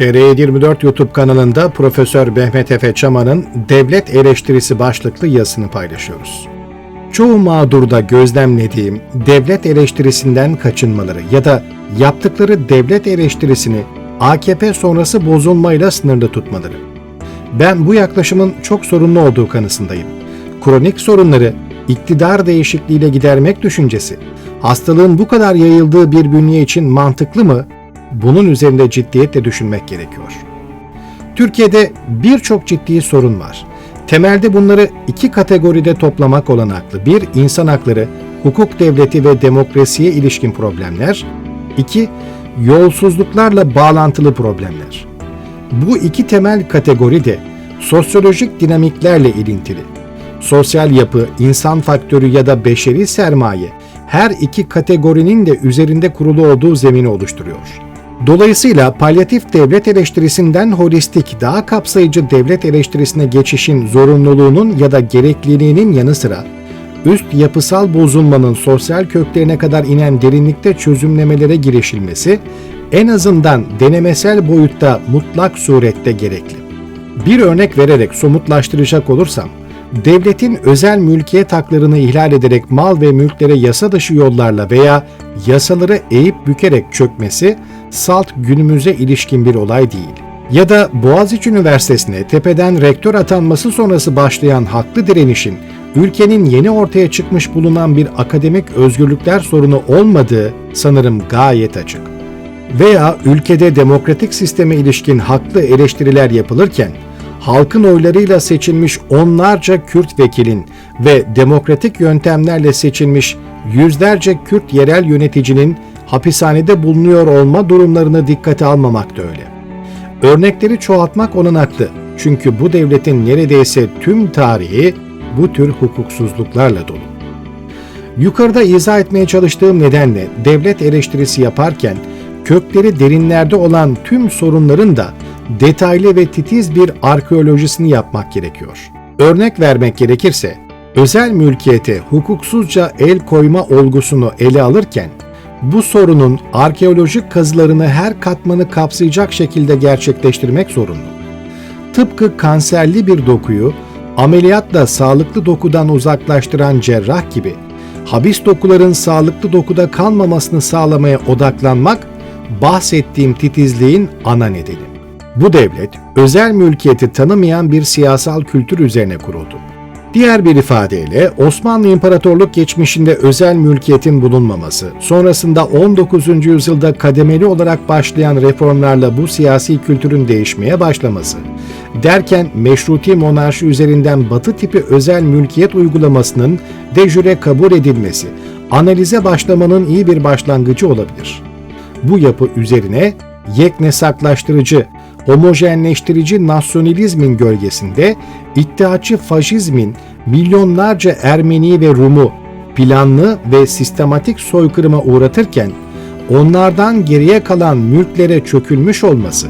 TR24 YouTube kanalında Profesör Mehmet Efe Çaman'ın Devlet Eleştirisi başlıklı yazısını paylaşıyoruz. Çoğu mağdurda gözlemlediğim devlet eleştirisinden kaçınmaları ya da yaptıkları devlet eleştirisini AKP sonrası bozulmayla sınırlı tutmaları. Ben bu yaklaşımın çok sorunlu olduğu kanısındayım. Kronik sorunları iktidar değişikliğiyle gidermek düşüncesi, hastalığın bu kadar yayıldığı bir bünye için mantıklı mı? Bunun üzerinde ciddiyetle düşünmek gerekiyor. Türkiye'de birçok ciddi sorun var. Temelde bunları iki kategoride toplamak olanaklı. Bir, insan hakları, hukuk devleti ve demokrasiye ilişkin problemler. İki, yolsuzluklarla bağlantılı problemler. Bu iki temel kategori de sosyolojik dinamiklerle ilintili. Sosyal yapı, insan faktörü ya da beşeri sermaye her iki kategorinin de üzerinde kurulu olduğu zemini oluşturuyor. Dolayısıyla palyatif devlet eleştirisinden holistik, daha kapsayıcı devlet eleştirisine geçişin zorunluluğunun ya da gerekliliğinin yanı sıra üst yapısal bozulmanın sosyal köklerine kadar inen derinlikte çözümlemelere girişilmesi en azından denemesel boyutta mutlak surette gerekli. Bir örnek vererek somutlaştıracak olursam, devletin özel mülkiyet haklarını ihlal ederek mal ve mülklere yasa dışı yollarla veya yasaları eğip bükerek çökmesi salt günümüze ilişkin bir olay değil. Ya da Boğaziçi Üniversitesi'ne tepeden rektör atanması sonrası başlayan haklı direnişin ülkenin yeni ortaya çıkmış bulunan bir akademik özgürlükler sorunu olmadığı sanırım gayet açık. Veya ülkede demokratik sisteme ilişkin haklı eleştiriler yapılırken halkın oylarıyla seçilmiş onlarca Kürt vekilin ve demokratik yöntemlerle seçilmiş yüzlerce Kürt yerel yöneticinin hapishanede bulunuyor olma durumlarını dikkate almamak da öyle. Örnekleri çoğaltmak olanaklı. Çünkü bu devletin neredeyse tüm tarihi bu tür hukuksuzluklarla dolu. Yukarıda izah etmeye çalıştığım nedenle devlet eleştirisi yaparken kökleri derinlerde olan tüm sorunların da detaylı ve titiz bir arkeolojisini yapmak gerekiyor. Örnek vermek gerekirse, özel mülkiyete hukuksuzca el koyma olgusunu ele alırken, bu sorunun arkeolojik kazılarını her katmanı kapsayacak şekilde gerçekleştirmek zorunlu. Tıpkı kanserli bir dokuyu ameliyatla sağlıklı dokudan uzaklaştıran cerrah gibi, habis dokuların sağlıklı dokuda kalmamasını sağlamaya odaklanmak bahsettiğim titizliğin ana nedeni. Bu devlet özel mülkiyeti tanımayan bir siyasal kültür üzerine kuruldu. Diğer bir ifadeyle Osmanlı İmparatorluk geçmişinde özel mülkiyetin bulunmaması, sonrasında 19. yüzyılda kademeli olarak başlayan reformlarla bu siyasi kültürün değişmeye başlaması, derken meşruti monarşi üzerinden batı tipi özel mülkiyet uygulamasının de kabul edilmesi, analize başlamanın iyi bir başlangıcı olabilir. Bu yapı üzerine yeknesaklaştırıcı, homojenleştirici nasyonalizmin gölgesinde iddiaçı faşizmin milyonlarca Ermeni ve Rum'u planlı ve sistematik soykırıma uğratırken onlardan geriye kalan mülklere çökülmüş olması,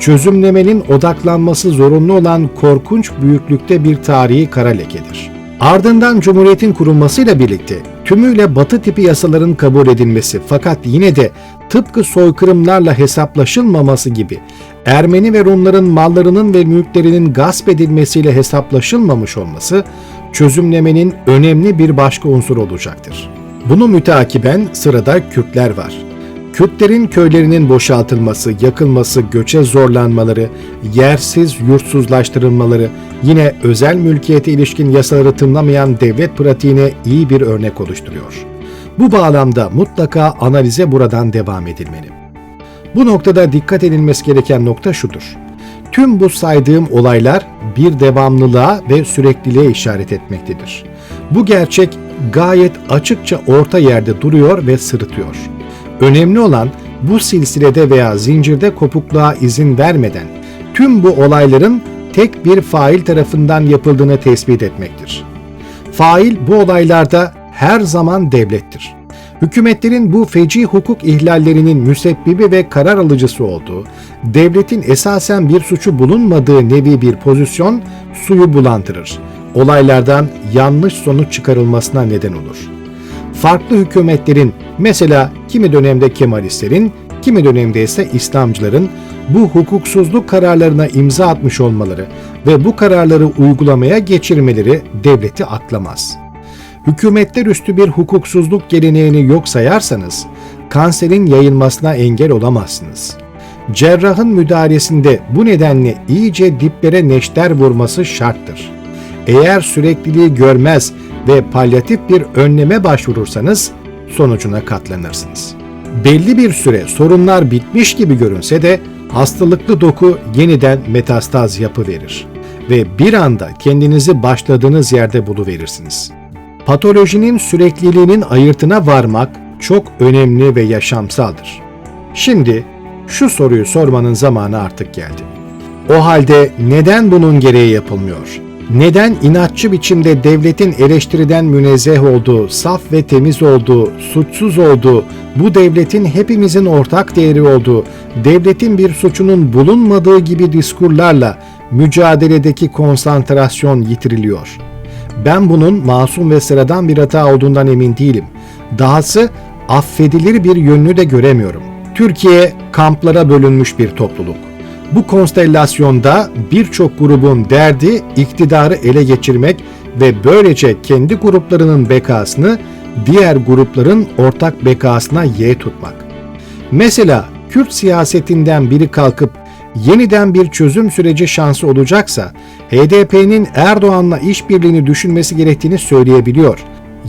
çözümlemenin odaklanması zorunlu olan korkunç büyüklükte bir tarihi kara lekedir. Ardından Cumhuriyet'in kurulmasıyla birlikte tümüyle batı tipi yasaların kabul edilmesi fakat yine de tıpkı soykırımlarla hesaplaşılmaması gibi Ermeni ve Rumların mallarının ve mülklerinin gasp edilmesiyle hesaplaşılmamış olması çözümlemenin önemli bir başka unsur olacaktır. Bunu müteakiben sırada Kürtler var. Kürtlerin köylerinin boşaltılması, yakılması, göçe zorlanmaları, yersiz yurtsuzlaştırılmaları, yine özel mülkiyete ilişkin yasaları tınlamayan devlet pratiğine iyi bir örnek oluşturuyor. Bu bağlamda mutlaka analize buradan devam edilmeli. Bu noktada dikkat edilmesi gereken nokta şudur. Tüm bu saydığım olaylar bir devamlılığa ve sürekliliğe işaret etmektedir. Bu gerçek gayet açıkça orta yerde duruyor ve sırıtıyor. Önemli olan bu silsilede veya zincirde kopukluğa izin vermeden tüm bu olayların tek bir fail tarafından yapıldığını tespit etmektir. Fail bu olaylarda her zaman devlettir. Hükümetlerin bu feci hukuk ihlallerinin müsebbibi ve karar alıcısı olduğu, devletin esasen bir suçu bulunmadığı nevi bir pozisyon suyu bulandırır. Olaylardan yanlış sonuç çıkarılmasına neden olur. Farklı hükümetlerin, mesela kimi dönemde Kemalistlerin, kimi dönemde ise İslamcıların bu hukuksuzluk kararlarına imza atmış olmaları ve bu kararları uygulamaya geçirmeleri devleti aklamaz. Hükümetler üstü bir hukuksuzluk geleneğini yok sayarsanız kanserin yayılmasına engel olamazsınız. Cerrahın müdahalesinde bu nedenle iyice diplere neşter vurması şarttır. Eğer sürekliliği görmez ve palyatif bir önleme başvurursanız sonucuna katlanırsınız. Belli bir süre sorunlar bitmiş gibi görünse de hastalıklı doku yeniden metastaz yapıverir ve bir anda kendinizi başladığınız yerde buluverirsiniz. Patolojinin sürekliliğinin ayırtına varmak çok önemli ve yaşamsaldır. Şimdi şu soruyu sormanın zamanı artık geldi. O halde neden bunun gereği yapılmıyor? Neden inatçı biçimde devletin eleştiriden münezzeh olduğu, saf ve temiz olduğu, suçsuz olduğu, bu devletin hepimizin ortak değeri olduğu, devletin bir suçunun bulunmadığı gibi diskurlarla mücadeledeki konsantrasyon yitiriliyor? Ben bunun masum ve sıradan bir hata olduğundan emin değilim. Dahası affedilir bir yönünü de göremiyorum. Türkiye kamplara bölünmüş bir topluluk. Bu konstellasyonda birçok grubun derdi iktidarı ele geçirmek ve böylece kendi gruplarının bekasını diğer grupların ortak bekasına ye tutmak. Mesela Kürt siyasetinden biri kalkıp yeniden bir çözüm süreci şansı olacaksa HDP'nin Erdoğan'la işbirliğini düşünmesi gerektiğini söyleyebiliyor.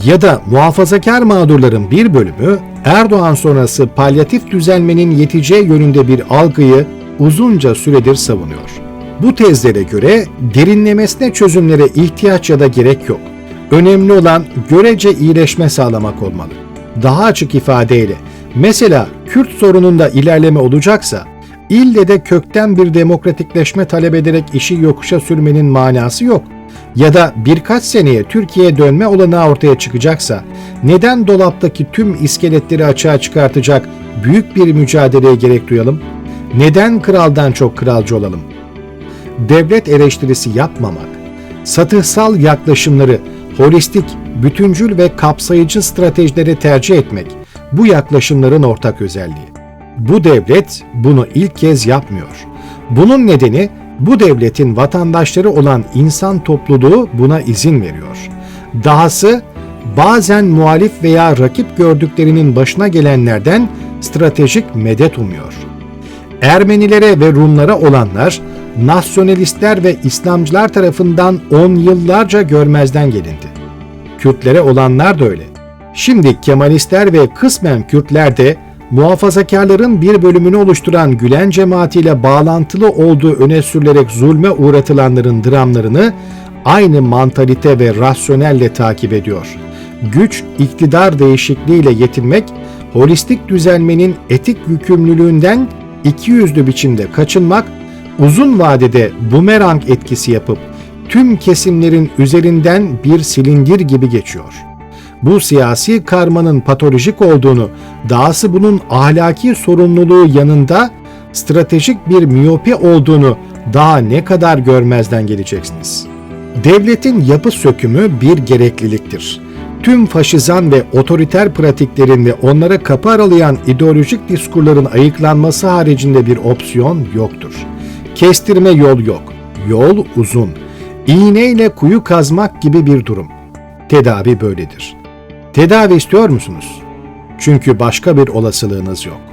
Ya da muhafazakar mağdurların bir bölümü Erdoğan sonrası palyatif düzelmenin yeteceği yönünde bir algıyı uzunca süredir savunuyor. Bu tezlere göre derinlemesine çözümlere ihtiyaç ya da gerek yok. Önemli olan görece iyileşme sağlamak olmalı. Daha açık ifadeyle, mesela Kürt sorununda ilerleme olacaksa, ille de kökten bir demokratikleşme talep ederek işi yokuşa sürmenin manası yok. Ya da birkaç seneye Türkiye'ye dönme olanağı ortaya çıkacaksa, neden dolaptaki tüm iskeletleri açığa çıkartacak büyük bir mücadeleye gerek duyalım? Neden kraldan çok kralcı olalım? Devlet eleştirisi yapmamak, satıhsal yaklaşımları, holistik, bütüncül ve kapsayıcı stratejileri tercih etmek bu yaklaşımların ortak özelliği. Bu devlet bunu ilk kez yapmıyor. Bunun nedeni bu devletin vatandaşları olan insan topluluğu buna izin veriyor. Dahası bazen muhalif veya rakip gördüklerinin başına gelenlerden stratejik medet umuyor. Ermenilere ve Rumlara olanlar nasyonalistler ve İslamcılar tarafından on yıllarca görmezden gelindi. Kürtlere olanlar da öyle. Şimdi Kemalistler ve kısmen Kürtler de muhafazakarların bir bölümünü oluşturan Gülen cemaatiyle bağlantılı olduğu öne sürülerek zulme uğratılanların dramlarını aynı mantalite ve rasyonelle takip ediyor. Güç, iktidar değişikliğiyle yetinmek, holistik düzelmenin etik yükümlülüğünden iki yüzlü biçimde kaçınmak, uzun vadede bumerang etkisi yapıp tüm kesimlerin üzerinden bir silindir gibi geçiyor.'' Bu siyasi karmanın patolojik olduğunu, dahası bunun ahlaki sorumluluğu yanında stratejik bir miyopi olduğunu daha ne kadar görmezden geleceksiniz. Devletin yapı sökümü bir gerekliliktir. Tüm faşizan ve otoriter pratiklerin ve onlara kapı aralayan ideolojik diskurların ayıklanması haricinde bir opsiyon yoktur. Kestirme yol yok. Yol uzun. İğneyle kuyu kazmak gibi bir durum. Tedavi böyledir. Tedavi istiyor musunuz? Çünkü başka bir olasılığınız yok.